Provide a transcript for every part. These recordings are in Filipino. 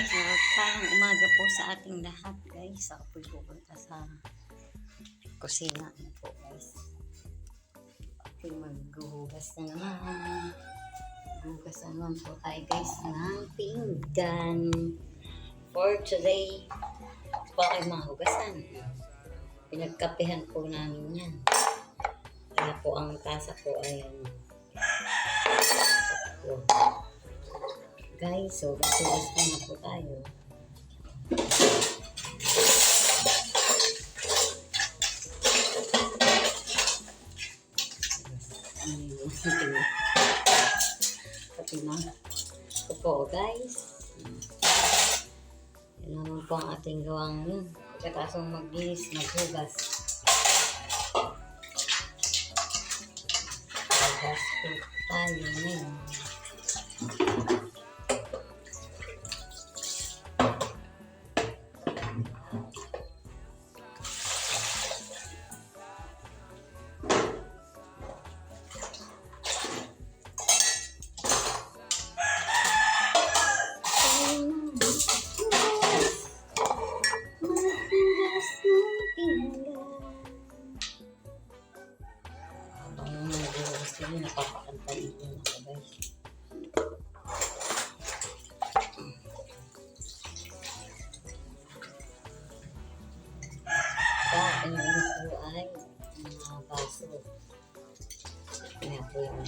guys, uh, parang umaga po sa ating lahat guys. Ako po'y pupunta sa kusina Ano po guys. Ako'y maghuhugas na naman. Hugas na naman po tayo guys ng pinggan. For today, po kayo mahugasan. Pinagkapihan po namin yan. Kaya po ang tasa ko ay ano, tatlo. Guys, so basugas na na po tayo. Pati na. Ito po, guys. Yan naman po ang ating gawang yun. Pagkatapos maglinis, maghugas. Hugas po tayo ngayon. Baso. Kaya po yung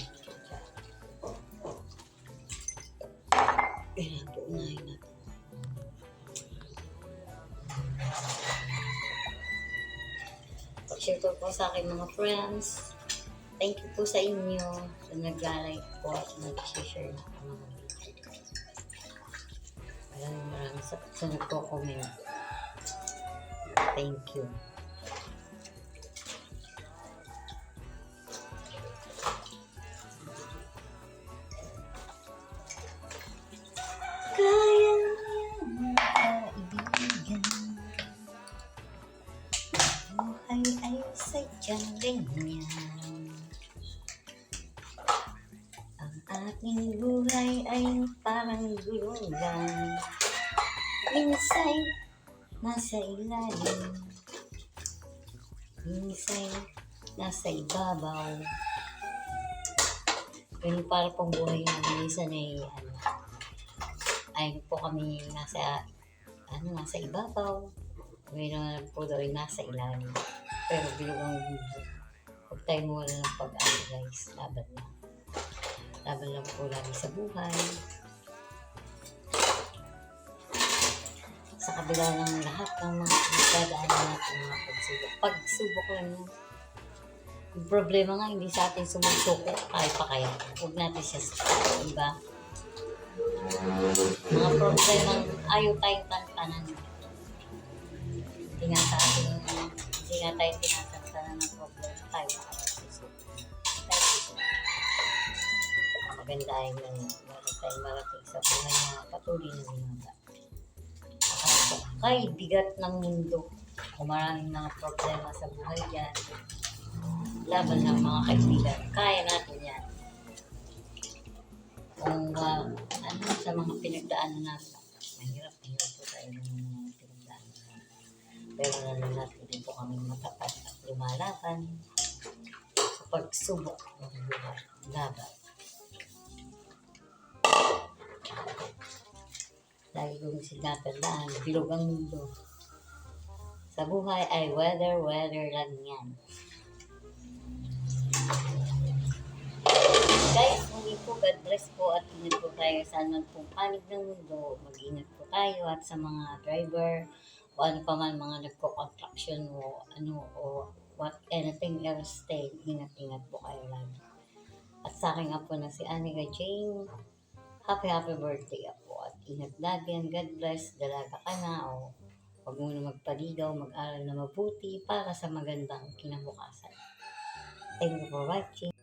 Kaya po unahin natin. Pag-share po po sa akin mga friends. Thank you po sa inyo sa nag-like po at nag-share na po mga video. Maraming maraming sa, sa nagko-comment. Thank you. Buhay ay sadyang ganyan. Ang ating buhay ay parang gulungan Minsay nasa ilalim. Minsay nasa ibabaw. Yun para pong buhay namin minsan ay ano, ay po kami nasa ano nasa ibabaw mayroon po daw ay nasa ilalim. Pero bilugang mundo huwag tayo mawala ng pag-asa guys. Laban lang. Laban lang po lagi sa buhay. Sa kabila ng lahat ng mga pinagdadaanan natin mga pagsubok. Pagsubok lang yan yung problema nga hindi sa atin sumusuko. Kaya pa kaya. Huwag natin siya sa diba? mga problema ayaw tayong tantanan. Nga sa atin, hindi nga tayo tinatantanan ng problema. Tayo susuko. Tayo susuko. Maganda ay na meron tayong marating sa buhay na patuloy na. Akala kay bigat ng mundo. Kung maraming mga problema sa buhay dyan, laban ng mga kaibigan, kaya natin yan kung uh, ano sa mga pinagdaanan natin. Mahirap, mahirap po tayo ng. Pero nalang natin din po kami matapat at lumalaban sa pagsubok ng buhay. Laban. Lagi kong sinatandaan, bilog ang mundo. Sa buhay ay weather, weather lang yan. Guys, muli po, God bless po at ingat po tayo sa anong pong panig ng mundo. Mag-ingat po tayo at sa mga driver o ano pa man mga nagko-contraction o ano o what anything else stay. Ingat-ingat po kayo lagi. At sa akin nga po na si Anika Jane, happy happy birthday po at ingat lagi and God bless. Dalaga ka na o huwag mo na magpaligaw, mag-aral na mabuti para sa magandang kinabukasan. Thank you for watching.